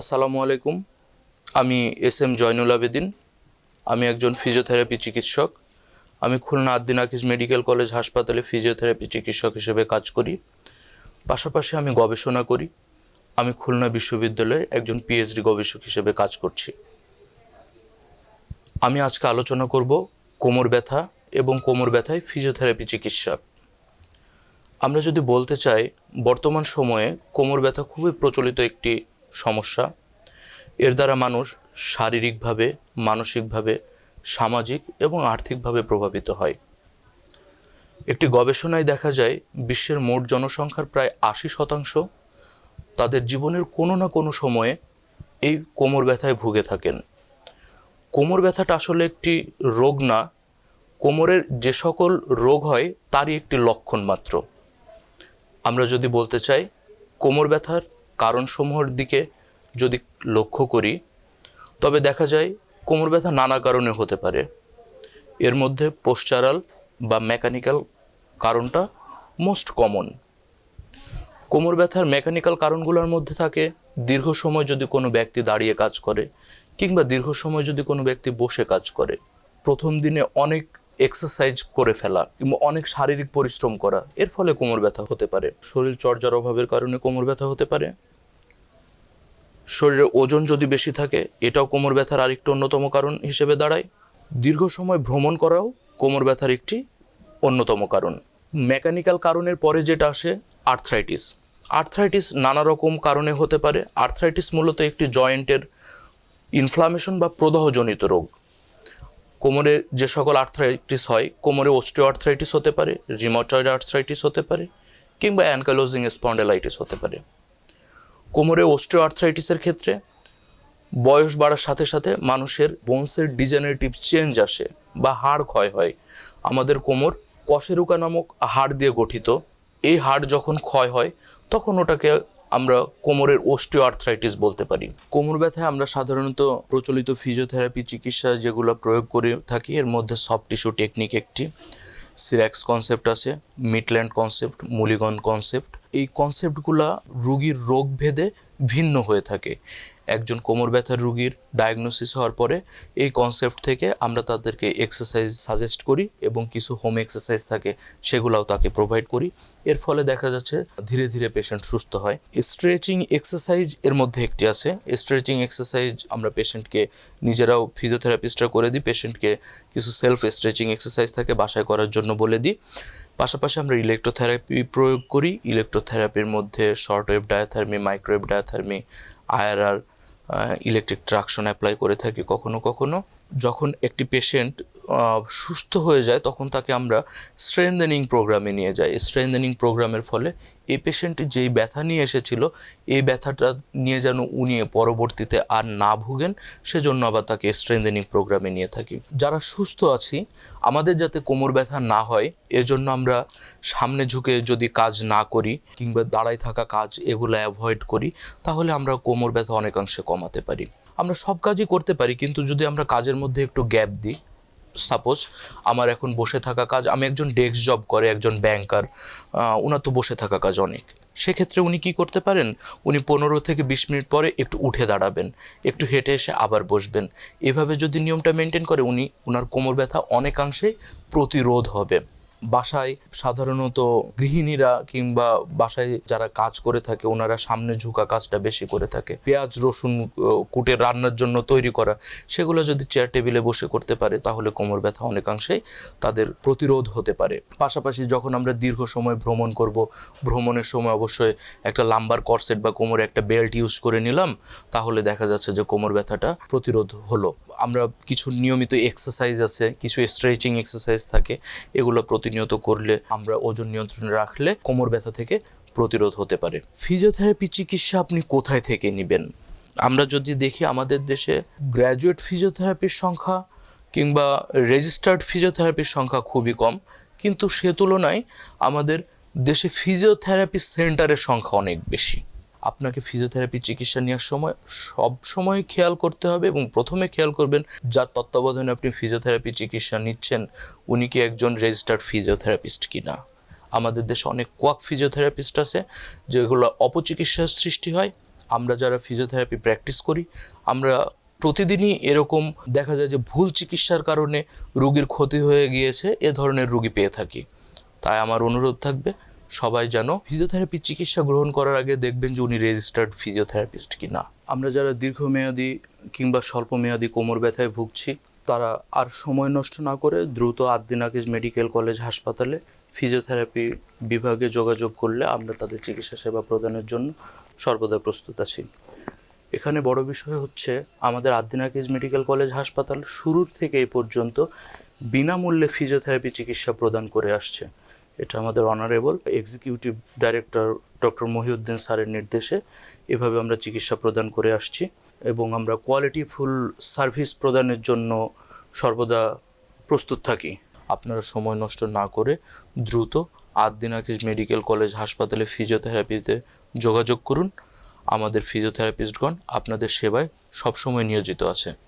আসসালামু আলাইকুম। আমি এস এম জয়নুল আবেদিন। আমি একজন ফিজিওথেরাপি চিকিৎসক। আমি খুলনা আদ্দিন আকিজ মেডিকেল কলেজ হাসপাতালে ফিজিওথেরাপি চিকিৎসক হিসেবে কাজ করি। পাশাপাশি আমি গবেষণা করি। আমি খুলনা বিশ্ববিদ্যালয়ে একজন পিএইচডি গবেষক হিসেবে কাজ করছি। আমি আজকে আলোচনা করব কোমর ব্যথা এবং কোমর ব্যথায় ফিজিওথেরাপি চিকিৎসা। আমরা যদি বলতে চাই, বর্তমান সময়ে কোমর ব্যথা খুবই প্রচলিত একটি সমস্যা। এর দ্বারা মানুষ শারীরিকভাবে, মানসিকভাবে, সামাজিক এবং আর্থিকভাবে প্রভাবিত হয়। একটি গবেষণায় দেখা যায়, বিশ্বের মোট জনসংখ্যার প্রায় আশি শতাংশ তাদের জীবনের কোনো না কোনো সময়ে এই কোমর ব্যথায় ভুগে থাকেন। কোমর ব্যথাটা আসলে একটি রোগ না, কোমরের যে সকল রোগ হয় তারই একটি লক্ষণ মাত্র। আমরা যদি বলতে চাই, কোমর ব্যথার কারণসমূহের দিকে যদি লক্ষ্য করি, তবে দেখা যায় কোমর ব্যথা নানা কারণে হতে পারে। এর মধ্যে পোস্টারাল বা মেকানিক্যাল কারণটা মোস্ট কমন কোমর ব্যথার মেকানিক্যাল কারণগুলোর মধ্যে থাকে, দীর্ঘ সময় যদি কোনো ব্যক্তি দাঁড়িয়ে কাজ করে কিংবা দীর্ঘ সময় যদি কোনো ব্যক্তি বসে কাজ করে। প্রথম দিনে অনেক এক্সারসাইজ করে ফেলা কিংবা অনেক শারীরিক পরিশ্রম করা, এর ফলে কোমর ব্যথা হতে পারে। শরীর চর্যার অভাবের কারণে কোমর ব্যথা হতে পারে। শরীরে ওজন যদি বেশি থাকে, এটাও কোমর ব্যথার আরেকটি অন্যতম কারণ হিসেবে দাঁড়ায়। দীর্ঘ সময় ভ্রমণ করাও কোমর ব্যথার একটি অন্যতম কারণ। মেকানিক্যাল কারণের পরে যেটা আসে আর্থ্রাইটিস আর্থ্রাইটিস নানা রকম কারণে হতে পারে। আর্থ্রাইটিস মূলত একটি জয়েন্টের ইনফ্লামেশন বা প্রদাহজনিত রোগ। কোমরে যে সকল আর্থ্রাইটিস হয়, কোমরে অস্টিও আর্থ্রাইটিস হতে পারে রিমোটয়েড আর্থ্রাইটিস হতে পারে, কিংবা অ্যানকালোজিং স্পন্ডেলাইটিস হতে পারে। কোমরে অস্টিও আর্থ্রাইটিসের ক্ষেত্রে বয়স বাড়ার সাথে সাথে মানুষের বোনসের ডিজেনারেটিভ চেঞ্জ আসে বা হাড় ক্ষয় হয়। আমাদের কোমর কশেরুকা নামক হাড় দিয়ে গঠিত। এই হাড় যখন ক্ষয় হয়, তখন ওটাকে আমরা কোমরের অস্টিওআর্থ্রাইটিস বলতে পারি। কোমর ব্যথায় আমরা সাধারণত প্রচলিত ফিজিওথেরাপি চিকিৎসা যেগুলো প্রয়োগ করে থাকি, এর মধ্যে সফট টিস্যু টেকনিক একটি। সিরাক্স কনসেপ্ট আছে মিডল্যান্ড কনসেপ্ট মুলিগন কনসেপ্ট এই কনসেপ্টগুলা রুগীর রোগ ভেদে ভিন্ন হয়ে থাকে। একজন কোমর ব্যথার রুগীর ডায়াগনোসিস হওয়ার পরে এই কনসেপ্ট থেকে আমরা তাদেরকে এক্সারসাইজ সাজেস্ট করি এবং কিছু হোম এক্সারসাইজ থাকে, সেগুলাও তাকে প্রোভাইড করি। এর ফলে দেখা যাচ্ছে ধীরে ধীরে পেশেন্ট সুস্থ হয়। স্ট্রেচিং এক্সারসাইজ এর মধ্যে একটি আছে। স্ট্রেচিং এক্সারসাইজ আমরা পেশেন্টকে নিজেরাও ফিজিওথেরাপিস্টরা করে দিই পেশেন্টকে কিছু সেলফ স্ট্রেচিং এক্সারসাইজ থাকে বাসায় করার জন্য বলে দিই। পাশাপাশি আমরা ইলেকট্রোথেরাপি প্রয়োগ করি। ইলেকট্রোথেরাপির মধ্যে short wave diathermy microwave diathermy IRR electric traction apply করে থাকি কখনো কখনো। যখন একটি পেশেন্ট সুস্থ হয়ে যায়, তখন তাকে আমরা স্ট্রেনদেনিং প্রোগ্রামে নিয়ে যাই। স্ট্রেনদেনিং প্রোগ্রামের ফলে এই পেশেন্টটি যেই ব্যথা নিয়ে এসেছিল, এই ব্যথাটা নিয়ে যেন উনি পরবর্তীতে আর না ভুগেন, সেজন্য আবার তাকে স্ট্রেনদেনিং প্রোগ্রামে নিয়ে থাকি। যারা সুস্থ আছি, আমাদের যাতে কোমর ব্যথা না হয়, এজন্য আমরা সামনে ঝুঁকে যদি কাজ না করি, কিংবা দাঁড়ায় থাকা কাজ এগুলো অ্যাভয়েড করি, তাহলে আমরা কোমর ব্যথা অনেকাংশে কমাতে পারি। আমরা সব কাজই করতে পারি, কিন্তু যদি আমরা কাজের মধ্যে একটু গ্যাপ দিই সাপোজ আমার এখন বসে থাকা কাজ, আমি একজন ডেস্ক জব করে, একজন ব্যাংকার ওনার তো বসে থাকা কাজ অনেক। সেক্ষেত্রে উনি কি করতে পারেন? উনি পনেরো থেকে বিশ মিনিট পরে একটু উঠে দাঁড়াবেন, একটু হেঁটে এসে আবার বসবেন। এভাবে যদি নিয়মটা মেনটেন করে, উনি ওনার কোমর ব্যথা অনেকাংশে প্রতিরোধ হবে। বাসায় সাধারণত গৃহিণীরা কিংবা বাসায় যারা কাজ করে থাকে, ওনারা সামনে ঝুঁকা কাজটা বেশি করে থাকে। পেঁয়াজ, রসুন কুটে রান্নার জন্য তৈরি করা, সেগুলো যদি চেয়ার টেবিলে বসে করতে পারে, তাহলে কোমর ব্যথা অনেকাংশেই তাদের প্রতিরোধ হতে পারে। পাশাপাশি যখন আমরা দীর্ঘ সময় ভ্রমণ করব, ভ্রমণের সময় অবশ্যই একটা লাম্বার করসেট বা কোমরে একটা বেল্ট ইউজ করে নিলাম, তাহলে দেখা যাচ্ছে যে কোমর ব্যথাটা প্রতিরোধ হলো। আমরা কিছু নিয়মিত এক্সারসাইজ আছে, কিছু স্ট্রেচিং এক্সারসাইজ থাকে, এগুলো প্রতিনিয়ত করলে আমরা ওজন নিয়ন্ত্রণে রাখলে কোমর ব্যথা থেকে প্রতিরোধ হতে পারে। ফিজিওথেরাপি চিকিৎসা আপনি কোথায় থেকে নেবেন? আমরা যদি দেখি আমাদের দেশে গ্র্যাজুয়েট ফিজিওথেরাপির সংখ্যা কিংবা রেজিস্টার্ড ফিজিওথেরাপির সংখ্যা খুবই কম, কিন্তু সে তুলনায় আমাদের দেশে ফিজিওথেরাপি সেন্টারের সংখ্যা অনেক বেশি। আপনাকে ফিজিওথেরাপি চিকিৎসা নেওয়ার সময় সব সময় খেয়াল করতে হবে এবং প্রথমে খেয়াল করবেন যার তত্ত্বাবধানে আপনি ফিজিওথেরাপি চিকিৎসা নিচ্ছেন, উনি কি একজন রেজিস্টার্ড ফিজিওথেরাপিস্ট কি না আমাদের দেশে অনেক কোয়াক ফিজিওথেরাপিস্ট আছে, যেগুলো অপচিকিৎসার সৃষ্টি হয়। আমরা যারা ফিজিওথেরাপি প্র্যাকটিস করি, আমরা প্রতিদিনই এরকম দেখা যায় যে ভুল চিকিৎসার কারণে রুগীর ক্ষতি হয়ে গিয়েছে, এ ধরনের রুগী পেয়ে থাকি। তাই আমার অনুরোধ থাকবে সবাই যেন ফিজিওথেরাপি চিকিৎসা গ্রহণ করার আগে দেখবেন যে উনি রেজিস্টার্ড ফিজিওথেরাপিস্ট কি না আমরা যারা দীর্ঘমেয়াদী কিংবা স্বল্পমেয়াদী কোমর ব্যথায় ভুগছি, তারা আর সময় নষ্ট না করে দ্রুত আদ্দিনাকিজ মেডিকেল কলেজ হাসপাতালে ফিজিওথেরাপি বিভাগে যোগাযোগ করলে আমরা তাদের চিকিৎসা সেবা প্রদানের জন্য সর্বদা প্রস্তুত আছি। এখানে বড় বিষয় হচ্ছে, আমাদের আদ্দিনাকিজ মেডিকেল কলেজ হাসপাতাল শুরুর থেকে এই পর্যন্ত বিনামূল্যে ফিজিওথেরাপি চিকিৎসা প্রদান করে আসছে। এটা আমাদের honourable executive director doctor Mohiuddin স্যারের নির্দেশে। এভাবে আমরা চিকিৎসা প্রদান করে আসছি এবং আমরা কোয়ালিটিফুল সার্ভিস প্রদানের জন্য সর্বদা প্রস্তুত থাকি। আপনারা সময় নষ্ট না করে দ্রুত আদ্দিনাকিজ মেডিকেল কলেজ হাসপাতালে ফিজিওথেরাপিতে যোগাযোগ করুন। আমাদের ফিজিওথেরাপিস্টগণ আপনাদের সেবায় সবসময় নিয়োজিত আছে।